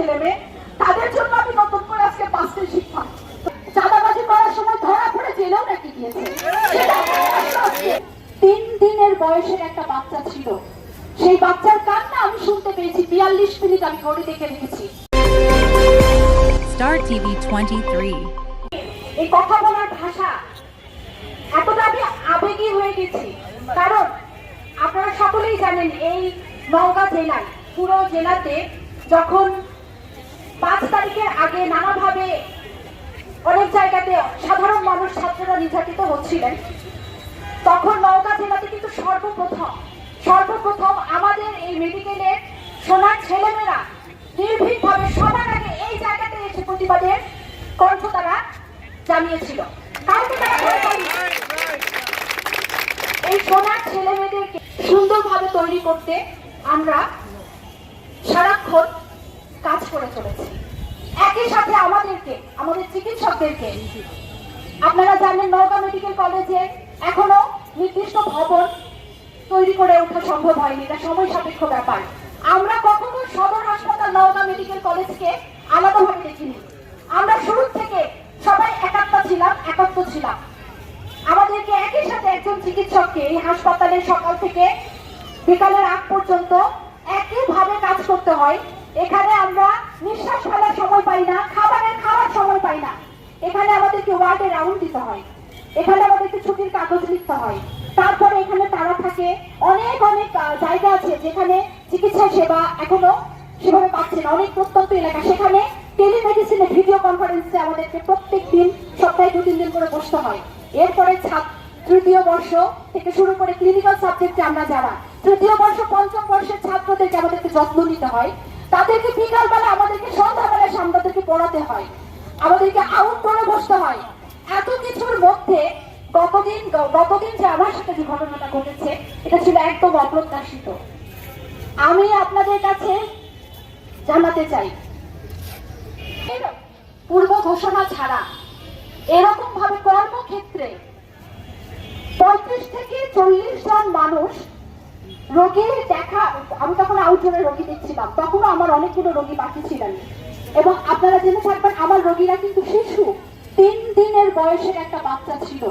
ছেলে মেয়ে তাদের জন্য আমি নতুন করে আজকে পাঁচটি শিক্ষা। চাঁদাবাজি করার সময় ধরা পড়ে জেলেও নাকি গিয়েছে? তিন দিনের বয়সের একটা বাচ্চা ছিল। সেই বাচ্চার কান্না আমি শুনতে পেয়েছি বিয়াল্লিশ মিনিট আমি ঘড়ি দেখে রেখেছি Star TV 23. এই কথা বলার ভাষা এতটা আমি আবেগী হয়ে গেছি। কারণ আপনারা সকলেই জানেন এই নওগাঁ জেলায় পুরো জেলাতে যখন পাঁচ তারিখের আগে নানাভাবে অনেক জায়গাতে সাধারণ মানুষ ছাত্ররা নির্যাতিত হচ্ছিলেন। তখন নওগাঁ জেলাতে কিন্তু সর্বপ্রথম সর্বপ্রথম আমাদের এই মেডিকেলের সোনার ছেলেমেয়েরা নির্ভীকভাবে সবার আগে এই জায়গাতে এসে প্রতিবাদের কণ্ঠ তারা জানিয়েছিল কাউকে তারা ভয় পায়নি। এই সোনার ছেলে মেয়েদেরকে সুন্দরভাবে তৈরি করতে আমরা সারাক্ষণ কাজ করে চলেছি একই সাথে আমাদেরকে আমাদের চিকিৎসকদেরকে। আপনারা জানেন নওগাঁ মেডিকেল কলেজে এখনও নির্দিষ্ট ভবন তৈরি করে ওঠা সম্ভব হয়নি। এটা সময় সাপেক্ষ ব্যাপার। আমরা কখনো সদর হাসপাতাল নওগাঁ মেডিকেল কলেজকে আলাদাভাবে দেখিনি। আমরা শুরু থেকে সবাই একাত্ম ছিলাম একাত্ম ছিলাম। আমাদেরকে একই সাথে একজন চিকিৎসককে এই হাসপাতালে সকাল থেকে বিকালের আগ পর্যন্ত একইভাবে কাজ করতে হয়। এখানে আমরা নিঃশ্বাস ফেলার সময় পাই না, খাবারের খাওয়ার সময় পাই না। এখানে আমাদেরকে ওয়ার্ডে রাউন্ড দিতে হয়। এখানে আমাদেরকে ছুটির কাগজ লিখতে হয়। তারপরে এখানে তারা থাকে। অনেক অনেক জায়গা আছে যেখানে চিকিৎসা সেবা এখনও সেভাবে পাচ্ছে না। অনেক প্রত্যন্ত এলাকা। সেখানে টেলিমেডিসিনে ভিডিও কনফারেন্সে আমাদেরকে প্রত্যেক দিন সপ্তাহে দু তিন দিন করে বসতে হয়। এরপরে ছাত্র, তৃতীয় বর্ষ থেকে শুরু করে ক্লিনিক্যাল সাবজেক্টে আমরা যারা। তৃতীয় বর্ষ, পঞ্চম বর্ষের ছাত্রদেরকে আমাদেরকে যত্ন নিতে হয়। তাদেরকে বিকালবেলা আমাদেরকে সন্ধ্যাবেলা আমাদেরকে পড়াতে হয়। আমাদেরকে আউট করে বসতে হয়। এত কিছুর মধ্যে গতদিন গতদিন যে আমার সাথে যে ঘটনাটা ঘটেছে, এটা ছিল একদম অপ্রত্যাশিত। আমি আপনাদের কাছে জানাতে চাই। পূর্ব ঘোষণা ছাড়া এরকম ভাবে কর্মক্ষেত্রে পঁয়ত্রিশ থেকে চল্লিশ জন মানুষ রোগীর দেখা, আমি তখন আউটডোরে রোগী দেখছিলাম। তখনও আমার অনেকগুলো রোগী বাকি ছিলেন। এবং আপনারা জেনে থাকবেন, আমার রোগীরা কিন্তু শিশু। তিন দিনের বয়সের একটা বাচ্চা ছিল।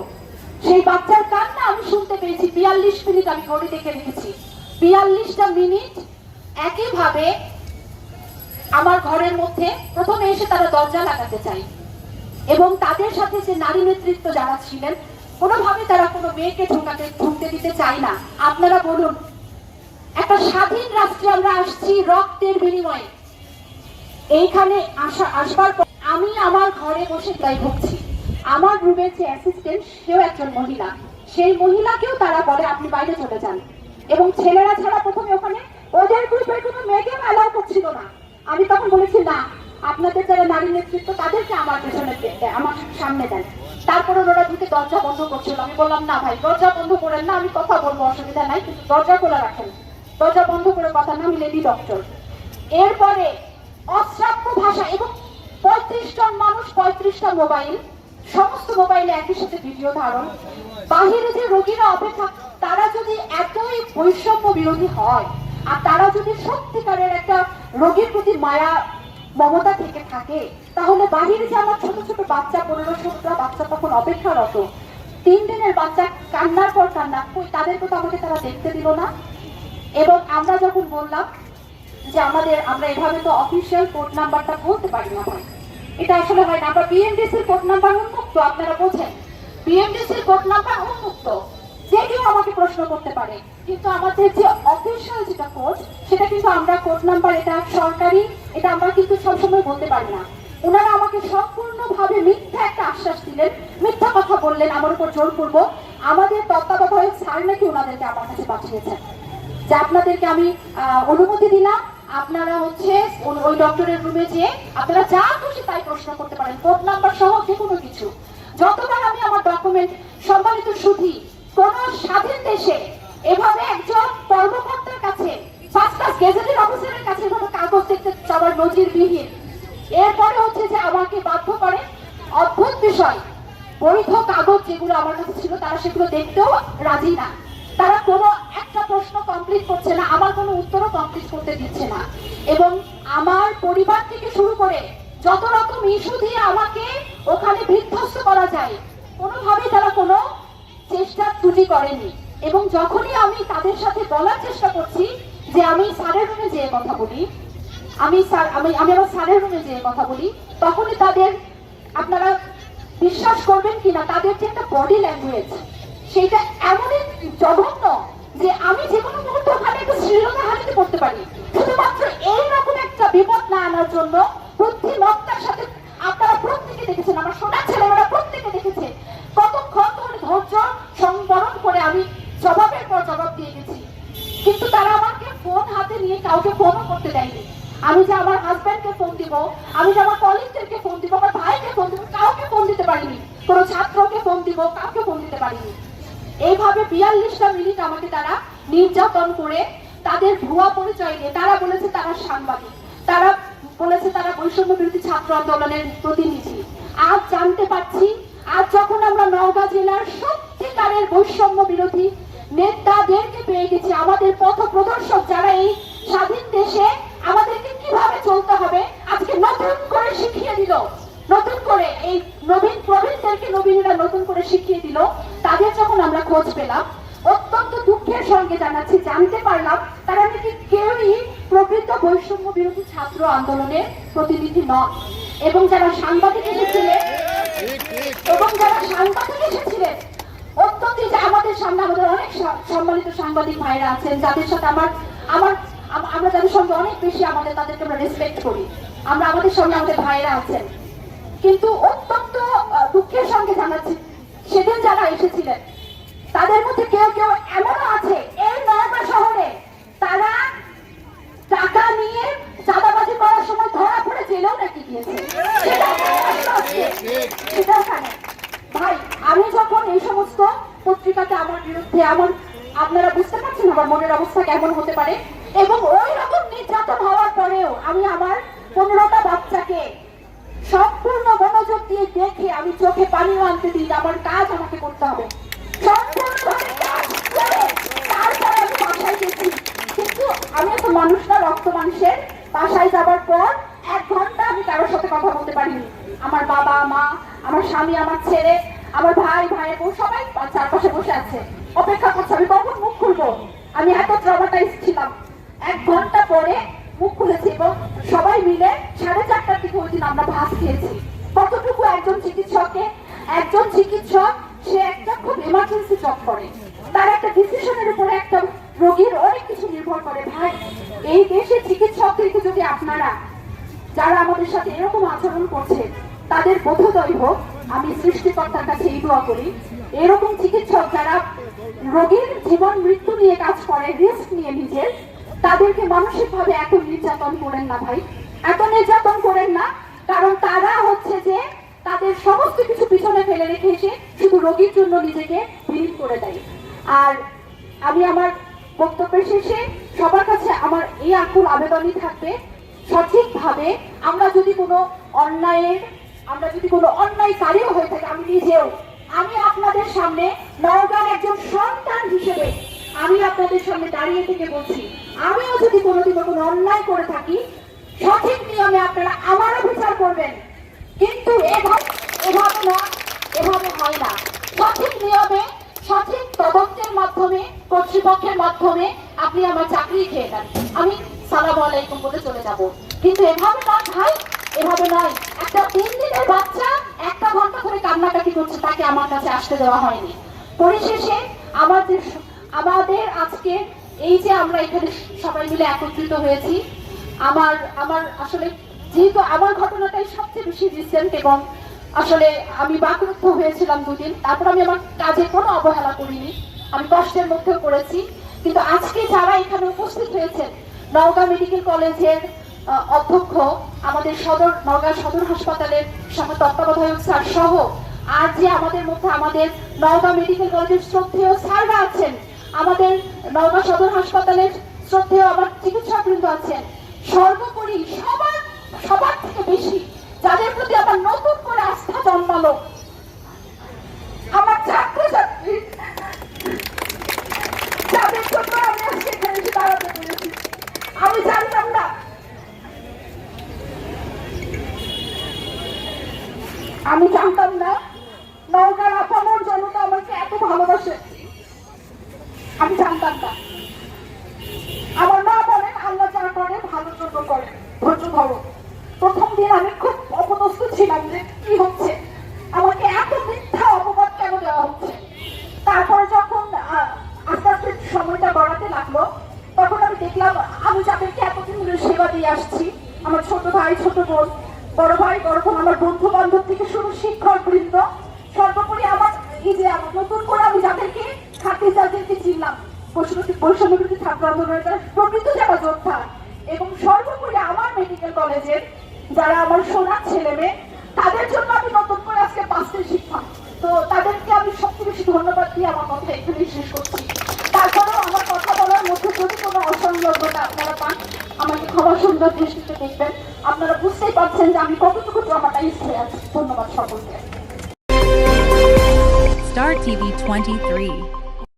সেই বাচ্চার কান্না আমি শুনতে পেয়েছি। বিয়াল্লিশ মিনিট আমি ঘড়ি দেখে রেখেছি বিয়াল্লিশটা মিনিট একইভাবে আমার ঘরের মধ্যে প্রথমে এসে তারা দরজা লাগাতে চাই এবং তাদের সাথে যে নারী নেতৃত্ব যারা ছিলেন, কোনোভাবে তারা কোনো মেয়েকে ঢোকাতে ঢুকতে দিতে চায় না। আপনারা বলুন একটা স্বাধীন রাষ্ট্রে আমরা আসছি রক্তের বিনিময়ে। এইখানে আসা আসবার পর আমি আমার ঘরে বসে তাই ভুগছি আমার রুমের যে অ্যাসিস্ট্যান্ট সেও একজন মহিলা। সেই মহিলাকেও তারা বলে, আপনি বাইরে চলে যান। এবং ছেলেরা ছাড়া প্রথমে ওখানে ওদের গ্রুপের কোনো মেয়েকে অ্যালাউ করছিল না। আমি তখন বলেছি, না, আপনাদের যারা নারী নেতৃত্ব, তাদেরকে আমার পেছনে আমার সামনে দেন। তারপরে ওরা ঢুকে দরজা বন্ধ করছিল। আমি বললাম, না ভাই, দরজা বন্ধ করেন না, আমি কথা বলব, অসুবিধা নাই, কিন্তু দরজা খোলা রাখেন। দরজা বন্ধ করে কথা না লেডি ডক্টর এরপরে অশ্রাব্য ভাষা এবং পঁয়ত্রিশ জন মানুষ, পঁয়ত্রিশটা মোবাইল সমস্ত মোবাইলে একই সাথে ভিডিও ধারণ। বাহিরে যে রোগীরা অপেক্ষা, তারা যদি এতই বৈষম্য বিরোধী হয়, আর তারা যদি সত্যিকারের একটা রোগীর প্রতি মায়া, মমতা থেকে থাকে, তাহলে বাহিরে যে আমার ছোট ছোট বাচ্চা, পনেরো ষোলোটা বাচ্চা তখন অপেক্ষারত, তিন দিনের বাচ্চা কান্নার পর কান্না তাদেরকে তো আমাকে তারা দেখতে দিল না? এবং আমরা যখন বললাম যে আমাদের, আমরা এভাবে তো অফিসিয়াল কোড নাম্বারটা বলতে পারি না। এটা আসলে হয় না। আমরা বিএমডিসির কোড নাম্বার উন্মুক্ত, আপনারা বোঝেন। বিএমডিসির কোড নাম্বার উন্মুক্ত। যে কেউ আমাকে প্রশ্ন করতে পারে। কিন্তু আমাদের যে অফিসিয়াল যেটা কোড সেটা কিন্তু আমরা কোড নাম্বার এটা সরকারি, এটা আমরা কিন্তু সবসময় বলতে পারি না। ওনারা আমাকে সম্পূর্ণভাবে মিথ্যা একটা আশ্বাস দিলেন। মিথ্যা কথা বললেন। আমার উপর জোরপূর্বক আমাদের তত্ত্বাবধায়ক স্যার নাকি ওনাদেরকে আমার কাছে পাঠিয়েছেন। যে আপনাদেরকে আমি অনুমতি দিলাম, আপনারা হচ্ছে ওই- ডক্টরের রুমে যে আপনারা যা খুশি তাই প্রশ্ন করতে পারেন কোড নাম্বার সহ যে কোনো কিছু। যতবার আমি আমার ডকুমেন্ট সম্মানিত সুধী, কোন স্বাধীন দেশে এভাবে একজন কর্মকর্তার কাছে ফার্স্ট ক্লাস অফিসারের কাছে এভাবে কাগজ দেখতে চাওয়ার নজিরবিহীন। এরপরে হচ্ছে যে আমাকে বাধ্য করে অদ্ভুত বিষয়, বৈধ কাগজ যেগুলো আমার কাছে ছিল, তারা সেগুলো দেখতেও রাজি না। তারা কোনো একটা প্রশ্ন কমপ্লিট করছে না আমার কোনো উত্তরও কমপ্লিট করতে দিচ্ছে না। এবং আমার পরিবার থেকে শুরু করে যত রকম ইস্যু দিয়ে আমাকে ওখানে বিধ্বস্ত করা যায় কোনোভাবেই তারা কোনো চেষ্টা ত্রুটি করেনি। এবং যখনই আমি তাদের সাথে বলার চেষ্টা করছি যে আমি স্যারের রুমে যেয়ে কথা বলি, আমি স্যার, আমি আমি আমার স্যারের রুমে যেয়ে কথা বলি, তখনই তাদের আপনারা বিশ্বাস করবেন কিনা, তাদের যে একটা বডি ল্যাঙ্গুয়েজ সেটা এমনই জঘন্য যে আমি যে কোনো মুহূর্তে ওখানে একটা শ্রীলঙ্কা হারিতে করতে পারি। শুধুমাত্র এইরকম একটা বিপদ না আনার জন্য বুদ্ধিমত্তার সাথে আপনারা প্রত্যেকে দেখেছেন, আমার সোনার ছেলেমেয়েরা প্রত্যেকে দেখেছে কতক্ষণ ধরে ধৈর্য সংবরণ করে আমি জবাবের পর জবাব দিয়ে গেছি। কিন্তু তারা আমাকে ফোন হাতে নিয়ে কাউকে ফোনও করতে দেয়নি। আমি যে আমার হাজব্যান্ডকে ফোন দিব, আমি যে আমার কলিগদেরকে ফোন দিব আমার ভাইকে ফোন দিব কাউকে ফোন দিতে পারিনি কোনো ছাত্রকে ফোন দিব কাউকে ফোন দিতে পারিনি এইভাবে বিয়াল্লিশটা মিনিট আমাকে তারা নির্যাতন করে তাদের ভুয়া পরিচয় দিয়ে তারা বলেছে তারা সাংবাদিক। তারা বলেছে তারা বৈষম্য বিরোধী ছাত্র আন্দোলনের প্রতিনিধি। আজ জানতে পারছি, আজ যখন আমরা নওগাঁ জেলার সত্যিকারের বৈষম্য বিরোধী নেতাদেরকে পেয়ে গেছি, আমাদের পথ প্রদর্শক যারা এই স্বাধীন দেশে আমাদেরকে কীভাবে চলতে হবে, আজকে নতুন করে শিখিয়ে দিল। নতুন করে এই নবীন প্রবীণদেরকে নবীনরা নতুন করে শিখিয়ে দিল। তাদের যখন আমরা খোঁজ পেলাম, অত্যন্ত দুঃখের সঙ্গে জানাচ্ছি, জানতে পারলাম তারা নাকি কেউই প্রকৃত বৈষম্য বিরোধী ছাত্র আন্দোলনের প্রতিনিধি নন। এবং যারা সাংবাদিক এসেছিলেন এবং যারা সাংবাদিক এসেছিলেন, অত্যন্ত যে আমাদের সামনে আমাদের অনেক সম্মানিত সাংবাদিক ভাইরা আছেন, যাদের সাথে আমার আমার আমরা যাদের সঙ্গে অনেক বেশি আমাদের তাদেরকে আমরা রেসপেক্ট করি। আমরা আমাদের সঙ্গে আমাদের ভাইরা আছেন। কিন্তু অত্যন্ত দুঃখের সঙ্গে জানাচ্ছি, সেদিন যারা এসেছিলেন, তাদের মধ্যে কেউ কেউ এমনও আছে, এই নয়টা শহরে তারা টাকা নিয়ে চাঁদাবাজি করার সময় ধরা পড়ে জেলেও নাকি গিয়েছে সেটা। ভাই, আমি যখন এই সমস্ত পত্রিকাতে আমার বিরুদ্ধে আমার আপনারা বুঝতে পারছেন আমার মনের অবস্থা কেমন হতে পারে, এবং ওই রকম নির্যাতন হওয়ার পরেও আমি আমার পনেরোটা বাচ্চাকে সম্পূর্ণ মনোযোগ দিয়ে দেখে আমি চোখে পানিও আনতে দিই, আমার কাজ আমাকে করতে হবে। সম্পূর্ণভাবে আমি বাসায় গেছি। কিন্তু আমি একটা মানুষ না, রক্ত মানুষের। বাসায় যাবার পর এক ঘণ্টা আমি কারোর সাথে কথা বলতে পারিনি। আমার বাবা, মা, আমার স্বামী, আমার ছেলে, আমার ভাই, ভাইয়ের বউ, সবাই চারপাশে বসে আছে। অপেক্ষা করছে, আমি কখন মুখ খুলবো? আমি এত ট্রমাটাইজ ছিলাম। এক ঘণ্টা পরে মুখ খুলেছি এবং সবাই মিলে সাড়ে চারটার দিকে ওই দিন আমরা ভাত খেয়েছি। কতটুকু একজন চিকিৎসককে একজন চিকিৎসক, সে একটা খুব এমার্জেন্সি জব করে। তার একটা ডিসিশনের উপরে একটা রোগীর অনেক কিছু নির্ভর করে। ভাই, এই দেশে চিকিৎসকদেরকে যদি আপনারা, যারা আমাদের সাথে এরকম আচরণ করছে, তাদের বোধোদয় হোক, আমি সৃষ্টিকর্তার কাছে এই দোয়া করি, এরকম চিকিৎসক যারা রোগীর জীবন, মৃত্যু নিয়ে কাজ করে রিস্ক নিয়ে নিজের তাদেরকে মানসিকভাবে এত নির্যাতন করেন না ভাই। এত নির্যাতন করেন না, কারণ তারা হচ্ছে যে তাদের সমস্ত কিছু পিছনে ফেলে রেখে এসে শুধু রোগীর জন্য নিজেকে বিলীন করে দেয়। আর আমি আমার বক্তব্যের শেষে সবার কাছে আমার এই আকুল আবেদনই থাকবে, সঠিকভাবে আমরা যদি কোনো অন্যায়ের, আমরা যদি কোনো অন্যায়কারীও হয়ে থাকি, আমি নিজেও, আমি আপনাদের সামনে নওগাঁর একজন সন্তান হিসেবে আমি আপনাদের সামনে দাঁড়িয়ে থেকে বলছি আমিও যদি কোনোদিনও কোনো অন্যায় করে থাকি, সঠিক নিয়মে আপনারা আমারও বিচার করবেন। কিন্তু এভাবে এভাবে না, এভাবে হয় না। সঠিক নিয়মে, সঠিক তদন্তের মাধ্যমে, কর্তৃপক্ষের মাধ্যমে আপনি আমার চাকরি খেয়ে দেন আমি সালাম আলাইকুম বলে চলে যাব। কিন্তু এভাবে নয় ভাই, এভাবে নয়। একটা তিন দিনের বাচ্চা একটা ঘণ্টা ধরে কান্নাকাটি করছে, তাকে আমার কাছে আসতে দেওয়া হয়নি। পরিশেষে আমাদের আমাদের আজকে এই যে আমরা এখানে সবাই মিলে একত্রিত হয়েছি, আমার আমার আসলে যেহেতু আমার ঘটনাটাই সবচেয়ে বেশি রিসেন্ট এবং আসলে আমি বাকরুদ্ধ হয়েছিলাম দুদিন, তারপর আমি আমার কাজে কোনো অবহেলা করিনি, আমি কষ্টের মধ্যেও করেছি কিন্তু আজকে যারা এখানে উপস্থিত হয়েছেন, নওগাঁ মেডিকেল কলেজের অধ্যক্ষ, আমাদের সদর, নওগাঁ সদর হাসপাতালের সহ তত্ত্বাবধায়ক স্যার সহ, আর যে আমাদের মধ্যে আমাদের নওগাঁ মেডিকেল কলেজের শ্রদ্ধেয় স্যাররা আছেন আমাদের নওগাঁ সদর হাসপাতালের শ্রদ্ধেয় আমার চিকিৎসকবৃন্দ আছেন। সর্বোপরি সবার থেকে বেশি যাদের প্রতি আমার নতুন করে আস্থা জন্মালো আমার ছাত্রছাত্রী যাদের জন্য আমি আজকে এখানে এসে দাঁড়াতে পেরেছি আমি জানতাম না আমি জানতাম না নৌকার আপামর জনতা আমাকে এত ভালোবাসে আমি জানতাম না আমার মা বলেন আল্লাহ যা করে ভালোর জন্য করে ধৈর্য ধরো প্রথম দিন আমি খুব অপদস্থ ছিলাম যে কি হচ্ছে আমাকে এত মিথ্যা অপবাদ কেন দেওয়া হচ্ছে তারপরে যখন আহ, আস্তে আস্তে সময়টা গড়াতে লাগল তখন আমি দেখলাম আমি যাদেরকে এতদিন ধরে সেবা দিয়ে আসছি, আমার ছোট ভাই, ছোট বোন, বড় ভাই, বড় বোন, আমার বন্ধু বান্ধব থেকে শুরু শিক্ষক বৃন্দ সর্বোপরি আমার এই যে নতুন করে আমি যাদেরকে খাদ্য যাদেরকে চিনলাম। বৈষম্যবিরোধী ছাত্র আন্দোলনের প্রকৃত যারা যোদ্ধা, এবং সর্বোপরি আমার মেডিকেল কলেজের যারা আমার সোনার ছেলে মেয়ে, তাদের জন্য আমি নতুন করে আজকে পাঁচটি শিক্ষা। তো তাদেরকে আমি সবচেয়ে বেশি ধন্যবাদ দিয়ে আমার কথা এখানেই শেষ করছি তারপরেও আমার কথা বলার মধ্যে যদি অসংলগ্নতা আপনারা পান, আমাকে ক্ষমা সুন্দর দৃষ্টিতে দেখবেন। আপনারা বুঝতেই পারছেন যে আমি কতটুকু ট্রমাটাইজ হয়ে আছি। ধন্যবাদ সকলকে। Star TV 23.